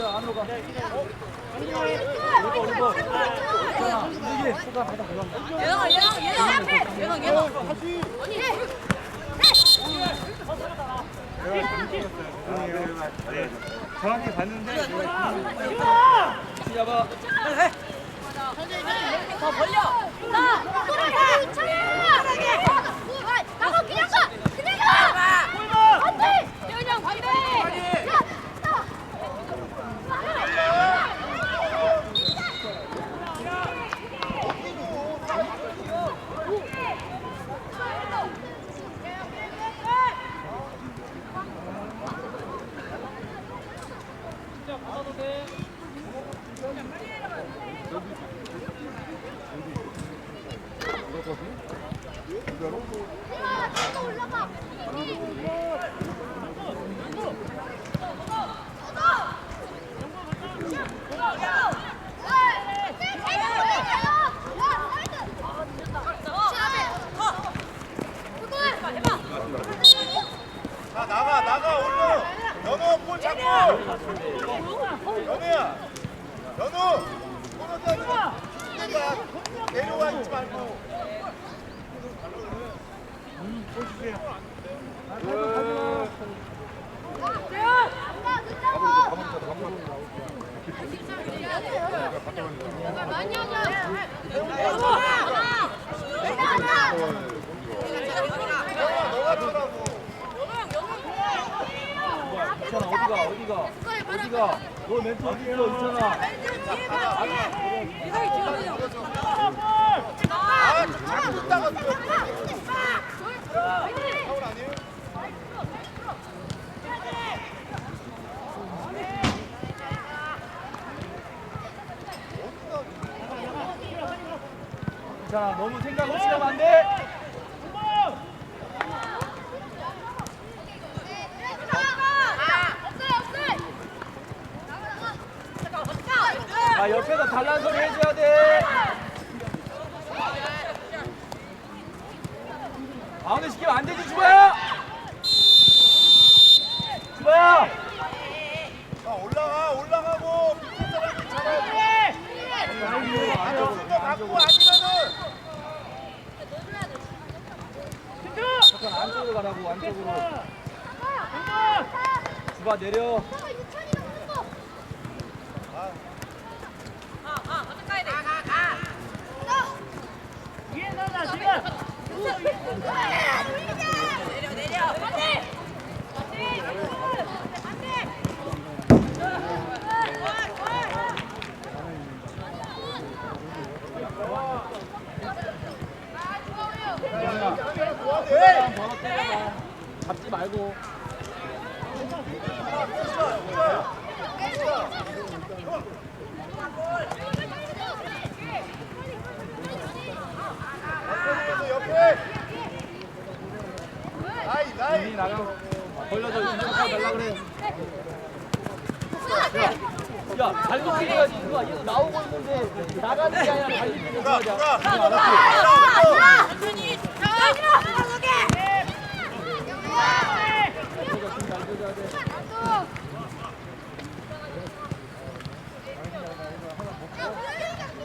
이제 안으로 가. 리버, 리버. 괜찮아. 움직임. 호가 받아, 들어간다. 예영, 예영, 예영. 예영, 예영. 정확히 봤는데 같이 잡아. 더 벌려. 나 나가 그냥 가 그냥 가 반대 그냥 반대 야 나. 야, 나도 올라가. 자 나가 나가 올려. 연우 볼 잡고. 연우야. 연우. 그러니까 내려와 있지 말고. 많이 하자. 연우야 너가 들 어디가, 어디가? 어디가? 너 멘트 어디 있어, 이찬아? 아 자꾸 있다가 들어. 파울 아니에요? 이찬 아, 너무 생각 없이 가면 안 돼. 아, 옆에서 달란 소리 해줘야 돼. 아웃을 시키면 안 되지, 주바야! 주바야! 자 올라가 올라가고 밑에 사람들 잡아야 안쪽으로 갖고 아니면은 잠깐 안쪽으로 가라고, 안쪽으로. 주바 내려. 네. 번호 때려봐. 잡지 말고. 옆에. 나 이 나이. 민이 나가. 걸려서 인정사 달라 그래. 거야. 누가 누가. 천천히. 자, 들어가게. 잘 줘줘야 돼. 아 진짜 연우가 사이, 와야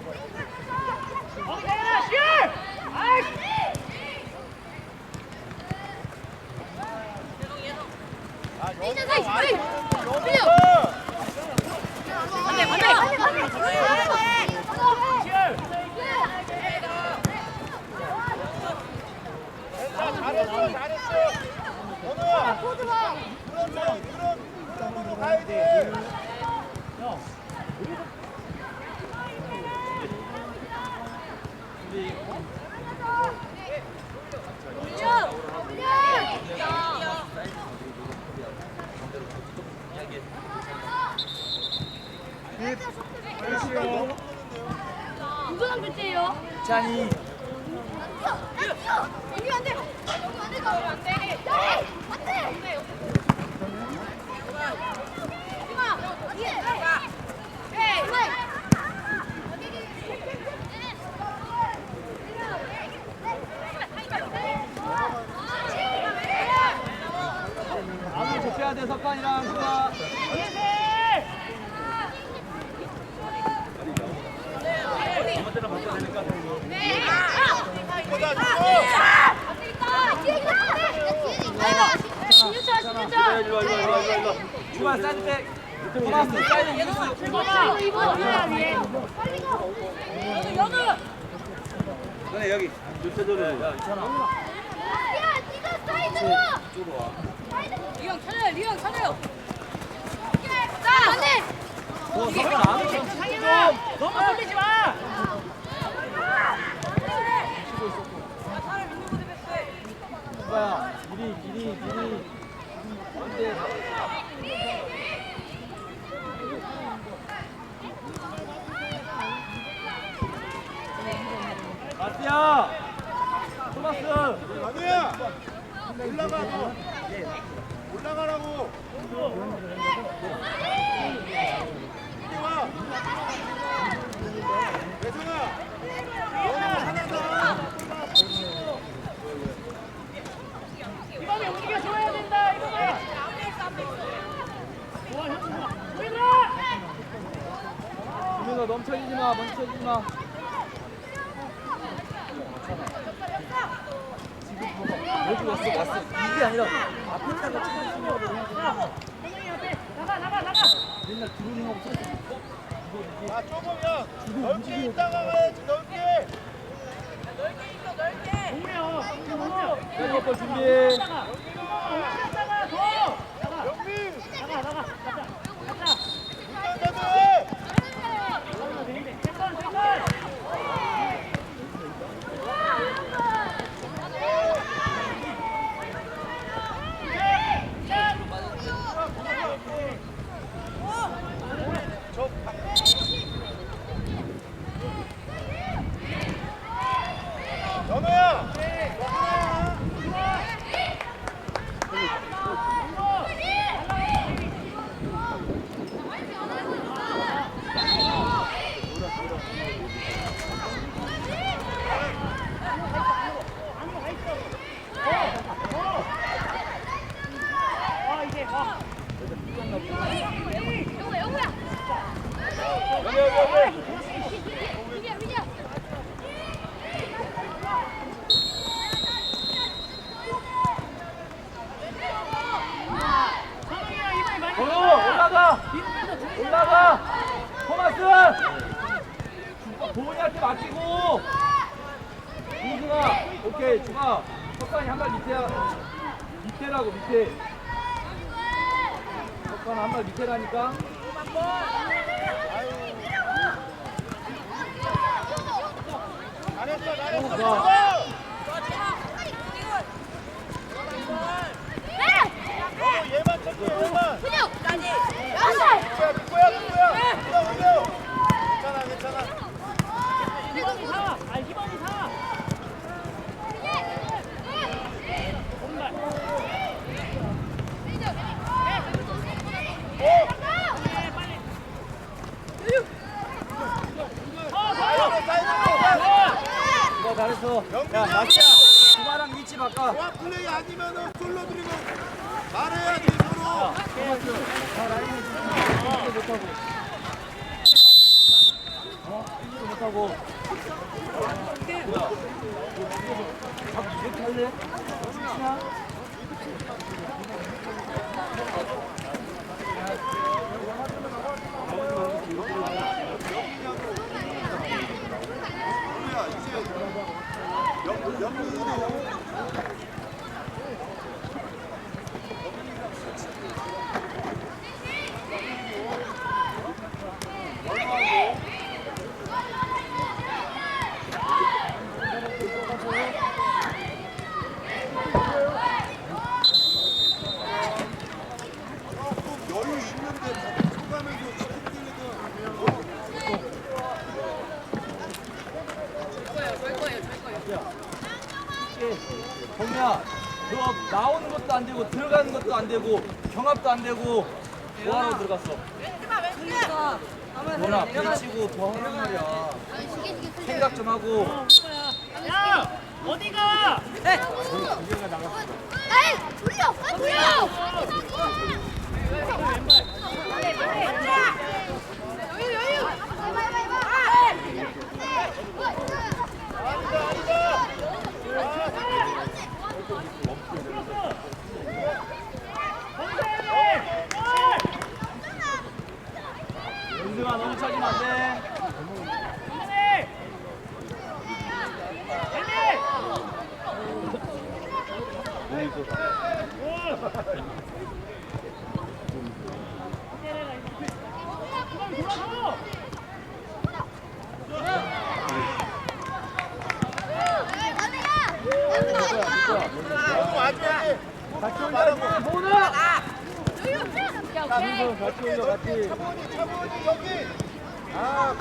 사이. 되는데, 빌려. 연우가. 반대, 잘했어 잘했어. 연우야. 그런 그런 그런 그런 가야 돼. 우준한 교체예요. 찬이. 여기 안 돼. 여기 안 돼. 안 돼. 안 돼. 안 돼. 이마. 어디? 에이. 아무 좁혀야 돼, 석관이랑 누가. 보다 줘. 일로, 일로, 일로, 일로, 일로. 중간 사이드백. 토마스 사이드 유스. 연우. 너네 여기. 교체조를. 야, 있잖아. 리영 찾아요. 리영 찾아요. 너 석관 안 해. 좀. 너무 돌리지 마. 누가야? 미리, 미리, 미리. 마티야! 토마스! 연우야. 올라가 너. 올라가라고. 올라가! 올라가! 토마스! 도훈이한테 맡기고! 이승아! 오케이, 중아! 석관이 한 발 밑에야. 밑에라고, 밑에. 석관 한발 밑에라니까? 잘했어 잘했어. 좋아. 잘했어. 야, 마키야. 두바랑 위치 바꿔. 와, 플레이 아니면은 솔로 드리면 말해야지 서로. 못하고 이렇게 할래? 야 이제 영 영민이 좀 여유 있는데 쳐가면서 치킨 뛰는 정미야 너 나오는 것도 안 되고 들어가는 것도 안 되고 경합도 안 되고 뭐하러 들어갔어? 뭐나 부딪히고 더 하란 말이야 생각 좀 하고 야 어디가 나이 돌려 아, 돌려 너무 차지면 안 돼 너무 와줘야지. 같이 말하고. 뭐나 같이 올려 같이. 차분히 차분히 여기. 아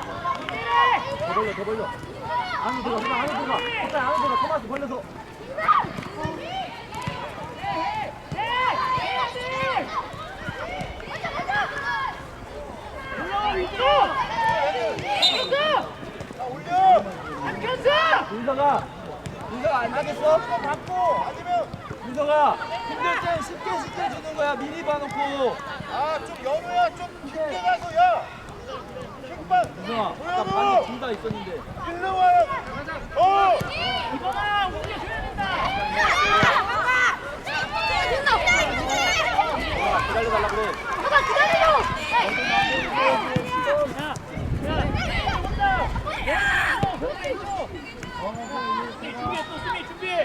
더 벌려 더 벌려 안으로 들어가 그냥 안으로 들어가 일단 안으로 들어가 토마스 벌려서 올려. 윤서가 윤서가 안 되겠어? 받고 아니면 윤서가 힘들 땐 쉽게 쉽게 주는 거야 미리 봐놓고 아좀 연우야 좀 깊게 가서 야. 킥만. 윤서아 아까 보여줘. 반이 둘다 있었는데 일로 와요. 어. 이거나 옮겨줘야 된다 아, 기다려달라 그래 누가 기다려 준비해 또 수비 준비해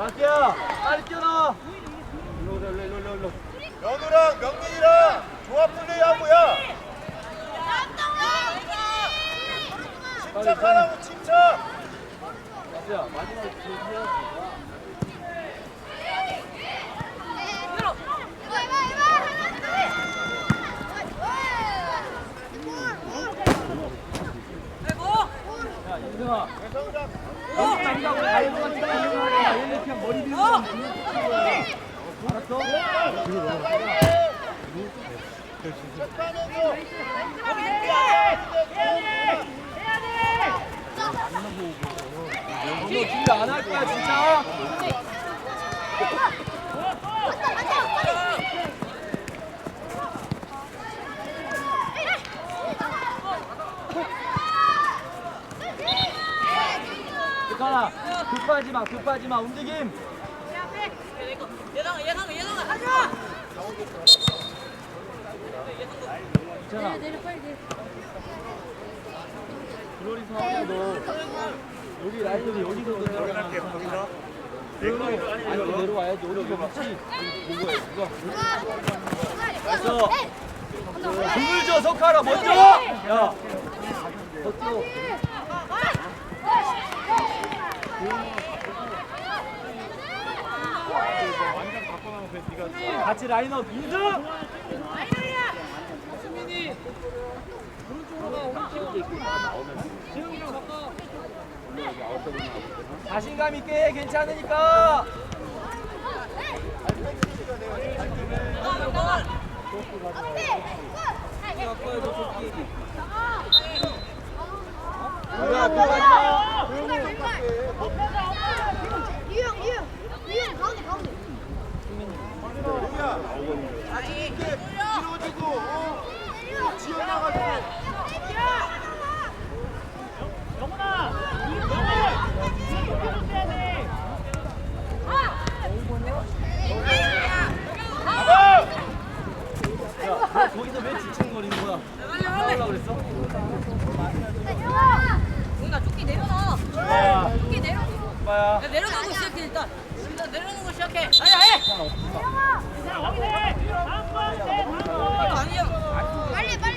마키야! 빨리 뛰어나! 일로 일로 일로 일로 일로. 연우랑 명민이랑 조합 플레이하고야 침착하라고 침착! 마키야 마지막에 그 조심해야지. 야, 인승아. 머리 비는 거 알았어? 착하면서. 너 준비 안할 거야 진짜? 괜찮아 급하지 마 급하지 마. 움직임. 예상 예상 예상 하자. 괜찮아. 글로리 상황이야 너 여기 라인들이 여기서 내려갈게 거기서 아니 내려와야지. 여기서 같이 누구야 누가 됐어 공을 줘 석하라. 먼저. 야. 더 같이 라인업 인증 자신감 있게 해, 괜찮으니까 가운데 가운데 어, 나오려고 그랬어? 뭔가 조끼 내려놔. 야, 조끼 내려. 오빠야. 야, 내려놓고 시작해 일단. 내려놓는 거 시작해. 아니 아니. 자 확인해 다음 거 돼, 다음 거 이거 아니야. 빨리 빨리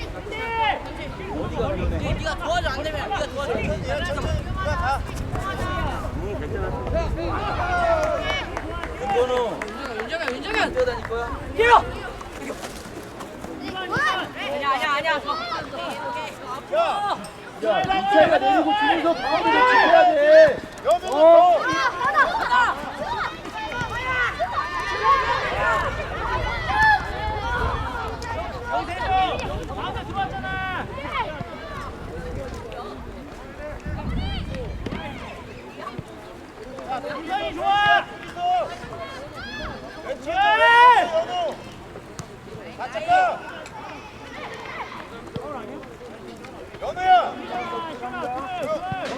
어디가 위험해? 네, 네가 도와줘 안 되면 네가 도와줘. 천천히, 천천히. 가, 가. 김건우, 윤정현 윤정현. 뛰어다닐 거야? 뛰어. 이만 아니야 아니야 아니야. 야, 야, 이차가 내리고 뒤에서 가운데 지켜야 돼. 여명은 어. 더. 여기 내줘 가운데 들어왔잖아 우성이 좋아 왼쪽, 예! 연우. 같이 가. 연우야.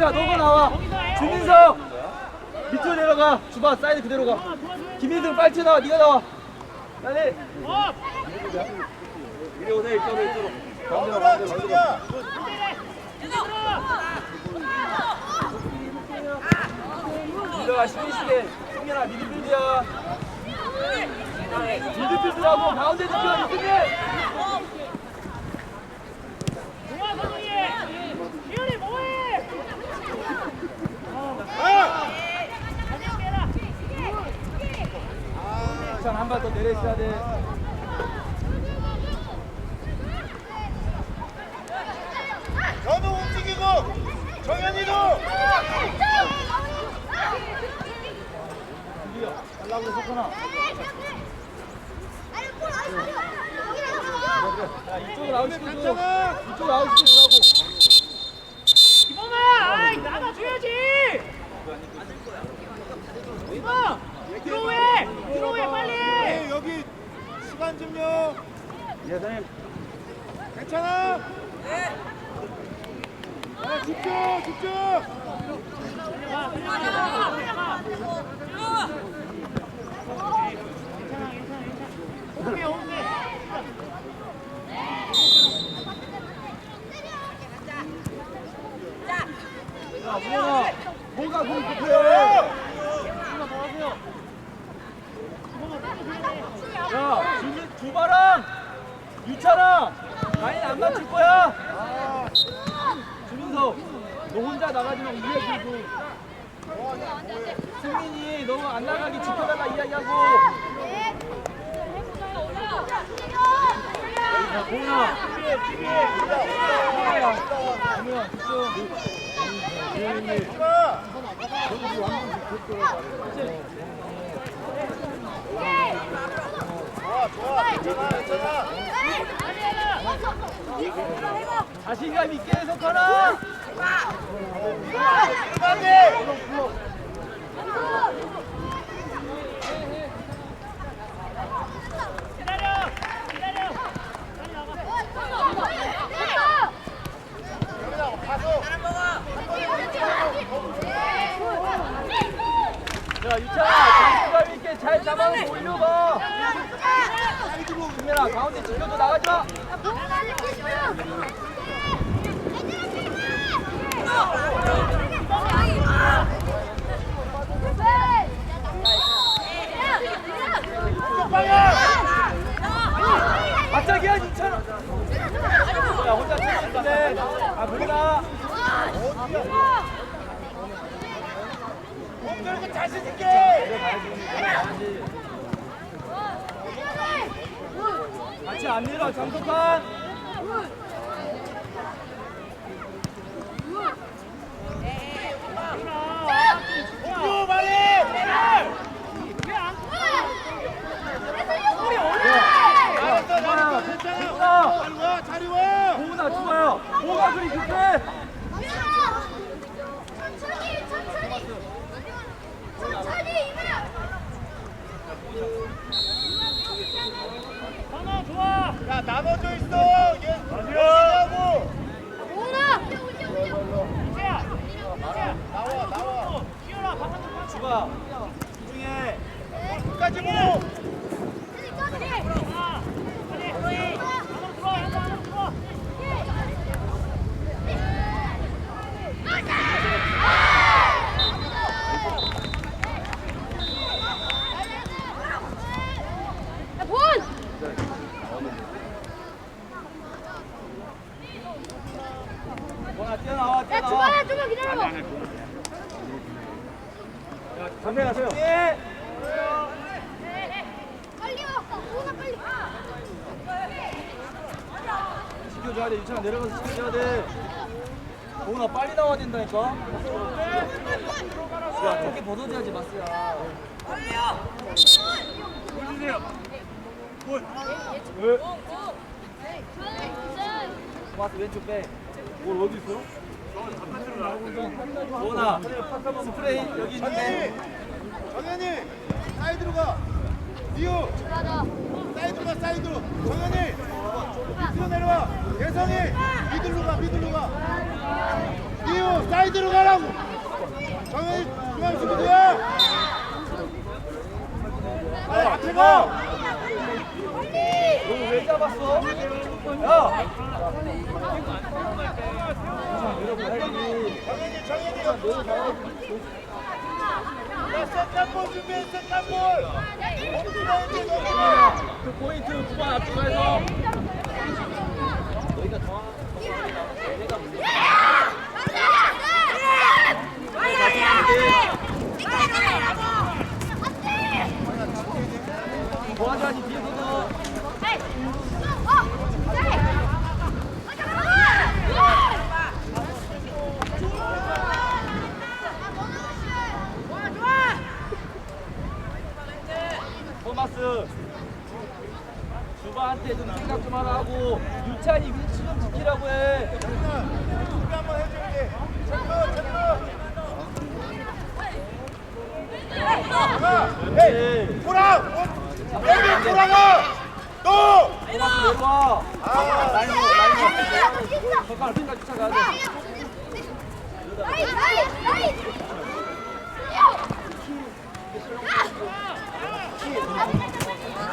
인승아, 너가 나와. 주민석, 밑으로 내려가. 주바 사이드 그대로 가. 김인승 빨리 나와. 네가 나와. 빨리. 어 이리 오세요. 이쪽으로 이쪽으로. 영우랑 지훈이야. 민석아 시민시대. 승현아 미드필드야. 미드필드라고 가운데 지켜 이승민. 동아 선우이 뭐해 아! 안녕해라 한 발 더 내려 있어야 돼. 연우 움직이고 정현이도. 달라고 아니 아니 여기 자, 이쪽으로. 괜찮아. 이쪽으로 아웃시켜주라고. 기범아, 아이 나가줘야지. 이거 들어오해, 들어오해 빨리. 네, 여기 좀요. 예, 선생님. 괜찮아? 네. 아, 집중, 집중. 오케이, 오케이. 야, 뭐야? 뭐가 그리 급해? 야, 주, 주바랑 유차랑 라인 안 맞출 거야. 주민석, 너 혼자 나가지 말고 이야기해줘. 승민이 너 안 나가게 지켜달라 이야기하고. 야, 공아, 준비해, 준비해. 준비해. 좋아. 괜찮아, 괜찮아. 자신감 있게 해석하라. 자, 유차, 자신감 있게 잘 잡아서 올려봐. 승민아, 가운데 지켜줘 나가지 마. 갑자기야, 유차는. 야, 혼자. 아, 몰라. 몸 들고 자신 있게. 같이 안 밀어, 장석환. 쭉 빨리. 알았어, 잘했어, 괜찮아. 빨리 와, 자리 와. 보은아, 좋아요. 뭐가 그리 급해? 천천히 천천히 천천히 이거야 하나 좋아. 야, 나눠져 있어. 얘, 뭐하고? 오나 이제야, 이제야. 나와, 나와. 뛰어라, 바깥으로 가. 주가, 집중해. 끝까지 보고. 하나, 빨리. 안으로 들어와, 현수 안으로 들어와. 본! 보은아, 뛰어나와, 야 뛰어나와. 주말아 좀만 기다려봐 담배 가세요. 예. 빨리 와 오나 빨리 지켜줘야 돼. 유찬아 내려가서 지켜줘야 돼. 보은아 빨리 나와야 된다니까. 야, 저렇게 벗어져야지 마스야. 왜? 마스 왼쪽 빼. 뭘 어디 있어? 보은아 스프레이 여기 있는데. 정현이, 사이드로 가. 맞아 사이드로 가, 사이드로. 정현이, 밑으로 내려와. 예성이, 미들로 가, 미들로 가. 니우, 사이드로 가라고. 정현이, 중앙 수비도야. 빨리 앞에 가. 너왜 잡았어? 야! 정현이, 정현이, 야, 세컨볼 준비해, 세컨볼. 엉뚱한 데 넣어. 그 포인트 두번 앞쪽에서 너희가 더 내가 도와줘야지 뒤에서도 토마스 주바한테 좀 생각 좀 하나 하고 유찬이 위치 좀 지키라고 해. 준비 한번 해줘야지. 체크, 체크. 야, 에이, 돌아가! 또! 내려와. 아, 라인 라인. 젓가락 끝까지 쫓아가야 돼. 나이스 나이스 나이스 젓가락.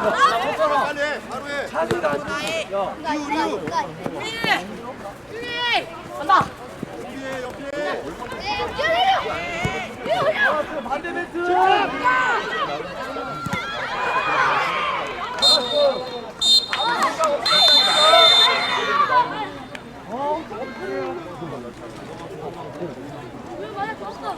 빨리 해, 줬어